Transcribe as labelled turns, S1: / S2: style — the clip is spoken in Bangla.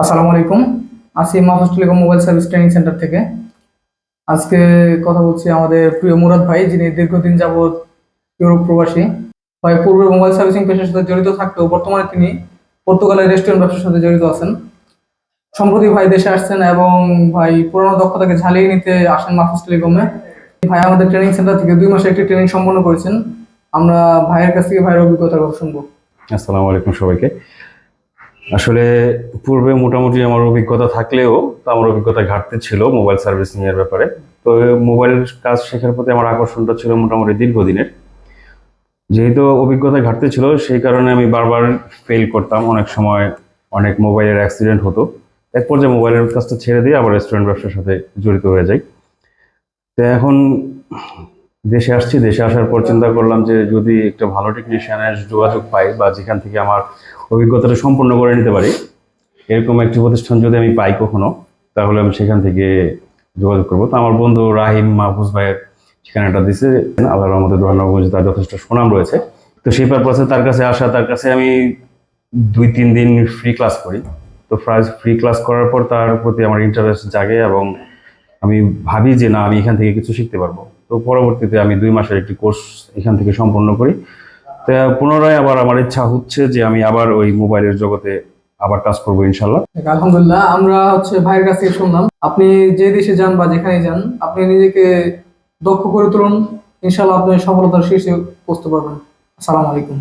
S1: আসসালামু আলাইকুম। আসি Mahfuz telecom mobile service training centre থেকে। আজকে কথা বলছি আমাদের প্রিয় মুরাদ ভাই, যিনি দীর্ঘদিন যাবৎ ইউরোপ প্রবাসী। ভাই, পূর্বে মোবাইল সার্ভিসিং পেশার সাথে জড়িত থাকলেও বর্তমানে তিনি পর্তুগালের রেস্টুরেন্ট ব্যবসার সাথে জড়িত আছেন। সম্প্রতি ভাই দেশে আসছেন এবং ভাই পুরনো দক্ষতাকে ঝালিয়ে নিতে আসেন মাহফুজ টেলিকমে ভাই, আমাদের ট্রেনিং সেন্টার থেকে দুই মাসে একটি ট্রেনিং সম্পন্ন করেছেন। আমরা ভাইয়ের কাছ থেকে ভাইয়ের অভিজ্ঞতার শুনব।
S2: আসসালামু আলাইকুম সবাইকে। আসলে পূর্বে মোটামুটি আমার অভিজ্ঞতা থাকলেও আমার অভিজ্ঞতা ঘাটতি ছিল মোবাইল সার্ভিসিং এর ব্যাপারে। তো মোবাইল কাজ শেখার প্রতি আমার আকর্ষণটা ছিল মোটামুটি দীর্ঘদিনের। যেহেতু অভিজ্ঞতা ঘাটতি ছিল, সেই কারণে আমি বারবার ফেল করতাম। অনেক সময় অনেক মোবাইলের অ্যাক্সিডেন্ট হতো। এক পর্যায়ে মোবাইলের কাজটা ছেড়ে দিয়ে আবার রেস্টুরেন্ট ব্যবসার সাথে জড়িত হয়ে যাই। তো এখন দেশে আসছি, দেশে আসার পর চিন্তা করলাম যে যদি একটা ভালো টেকনিশিয়ানের যোগাযোগ পাই বা যেখান থেকে আমার অভিজ্ঞতাটা সম্পূর্ণ করে নিতে পারি, এরকম একটি প্রতিষ্ঠান যদি আমি পাই কখনো, তাহলে আমি সেখান থেকে যোগাযোগ করব। তো আমার বন্ধু রাহিম মাহফুজ ভাইয়ের ঠিকানাটা দিছে। আল্লাহর রহমতে ধন্যবাদ তার যথেষ্ট সুনাম রয়েছে। তো সেই পারপাসে তার কাছে আসা, তার কাছে আমি দুই তিন দিন ফ্রি ক্লাস করি। তো ফ্রি ক্লাস করার পর তার প্রতি আমার ইন্টারেস্ট জাগে এবং আমি ভাবি যে না, আমি এখান থেকে কিছু শিখতে পারব। তো পরবর্তীতে আমি দুই মাসের একটি কোর্স এখান থেকে সম্পন্ন করি। তো পুনরায় আবার আমার ইচ্ছা হচ্ছে যে আমি আবার ওই মোবাইলের জগতে আবার কাজ করব ইনশাল্লাহ
S1: আলহামদুলিল্লাহ, আমরা হচ্ছে ভাইয়ের কাছ থেকে শুনলাম। আপনি যে দেশে যান বা যেখানে যান, আপনি নিজেকে দক্ষ করে তুলুন। ইনশাল্লাহ আপনি সফলতার শীর্ষে পৌঁছতে পারবেন। আসসালামু আলাইকুম।